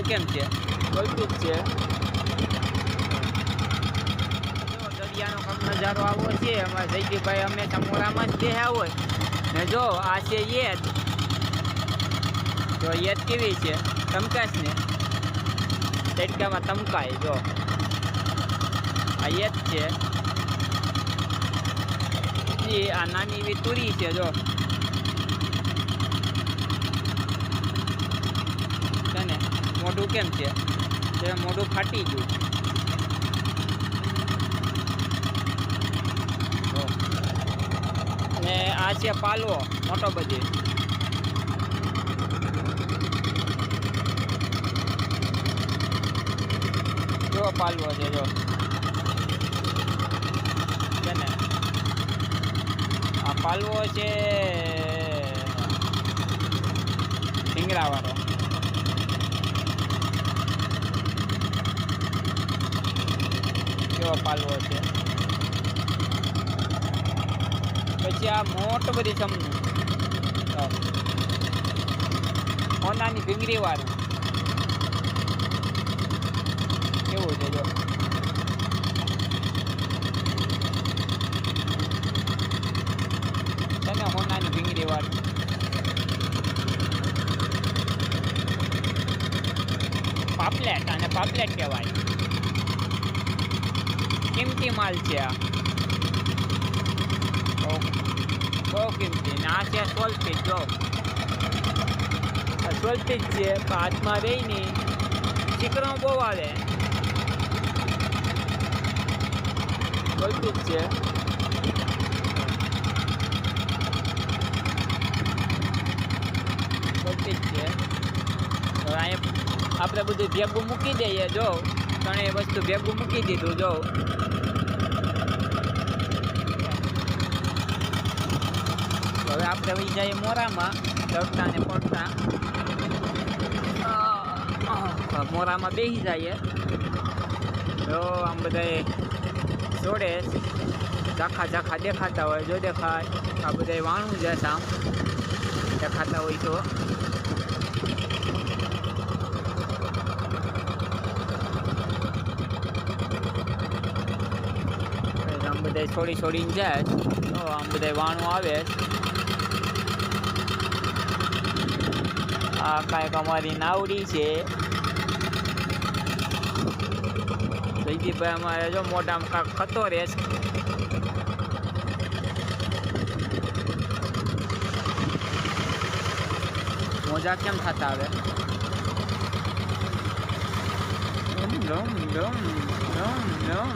મોઢું કેમ છે કલ્પિત છે. દરિયાનો કમ નજારો આવો છે, અમારા જયદીભાઈ અમે મોરામાં જ બેહ્યા હોય. ને જો, આ છે યેદ જો યેદ કેવી છે? તમકાશ ને? તડકામાં તમકાય જો. આ યેદ છે. આ નાની એવી તુરી છે, જો છે ને મોઢું કેમ છે? તે મોઢું ફાટી ગયું. અને આ છે પાલવો, મોટો બધી. જો પાલવો છે જો? ને? આ પાલવો છે સિંગરાવાળો કેવો પાલવો છે. પછી આ મોટો બધી સમનું હોનાની ભીંગરી વાળું. કેવું છે જો? છે હોનાની ભીંગરી પાપલેટ અને પાપલેટ કહેવાય. કિંમતી માલ છે આ. બહુ કિંમતી. ને આ છે સોલપીટ જો. આ જ છે હાથમાં રહી નહીં. ચીકણો બહુ આવે. જ છે. સોલપીટ છે. હવે અહીંયા આપણે બધું ભેગું મૂકી દઈએ, જો. ત્રણેય વસ્તુ ભેગું મૂકી દીધું, જો. હવે આપણે વહી જઈએ મોરામાં ચડતા ને પડતા. મોરામાં બેસી જઈએ. જો, આમ બધાય જોડે ઝાખા ઝાખા દેખાતા હોય, જો દેખાય. આ બધાય વાણું છે આમ. દેખાતા હોય તો. આમ બધા છોડી છોડીને જાય. તો આમ બધા વાણું આવે. આ કાંઈક અમારી નાવડી છે. જયદીપભાઈ અમારે જો મોઢામાં કાંક ખતો રહે છે. મોજા કેમ થતા આવે? ડમ ડમ ડમ ડમ.